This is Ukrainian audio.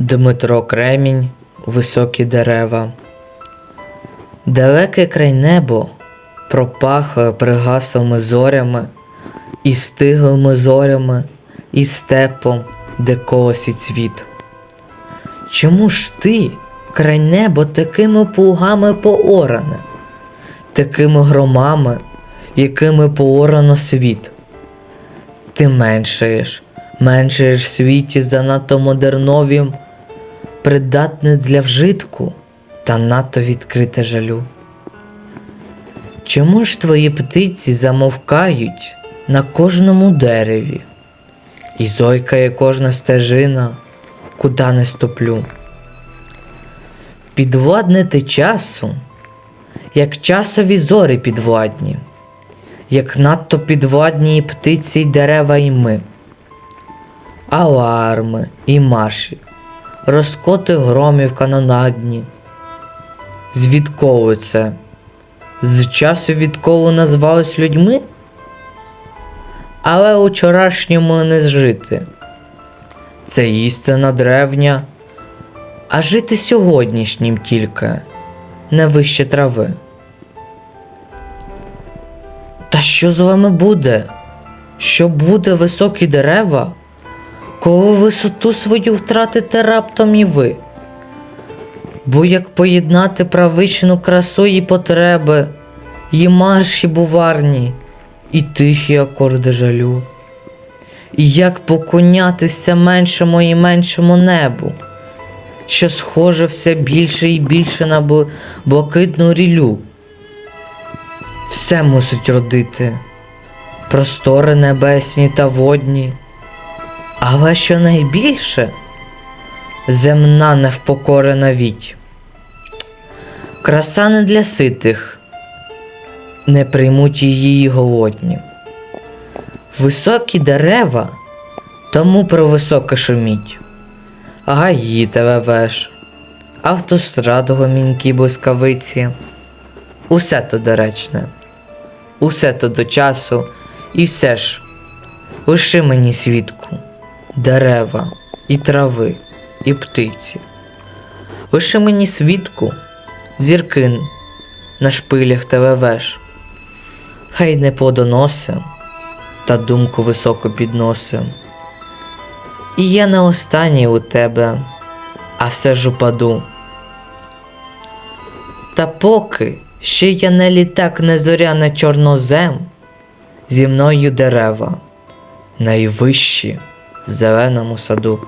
Дмитро Кремінь, високі дерева. Далеке край небо пропахує пригаслими зорями, і стиглими зорями, і степом, де колосить світ. Чому ж ти, край небо, такими плугами пооране, такими громами, якими поорано світ? Ти меншаєш, меншаєш в світі занадто модерновім, придатне для вжитку та надто відкрите жалю. Чому ж твої птиці замовкають на кожному дереві, і зойкає кожна стежина, куда не стоплю? Підвладне ти часу, як часові зорі підвладні, як надто підвладні і птиці, й дерева, і ми. Аларми і марші, розкоти громів канонадні. Звідколи це? З часу відколи назвались людьми? Але учорашньому не зжити. Це істина древня, а жити сьогоднішнім тільки не вище трави. Та що з вами буде? Що буде високі дерева, коли висоту свою втратите раптом і ви? Бо як поєднати правичну красу і потреби, і марші буварні, і тихі акорди жалю, і як покунятися меншому і меншому небу, що схоже все більше і більше на бл- блакитну рілю. Все мусить родити, простори небесні та водні, але що найбільше? Земна невпокорена віть. Краса не для ситих, не приймуть її голодні. Високі дерева, тому про високе шуміть, гаї тебе веш, автостраду гомінкі блискавиці. Усе то доречне, усе то до часу, і все ж лиши мені свідку, дерева і трави, і птиці. Лиши мені свідку, зірки на шпилях тебе веш. Хай не плодоносим, та думку високо підносим. І я не останній у тебе, а все ж упаду. Та поки ще я не літак, не зоря, не чорнозем, зі мною дерева, найвищі зеленому саду.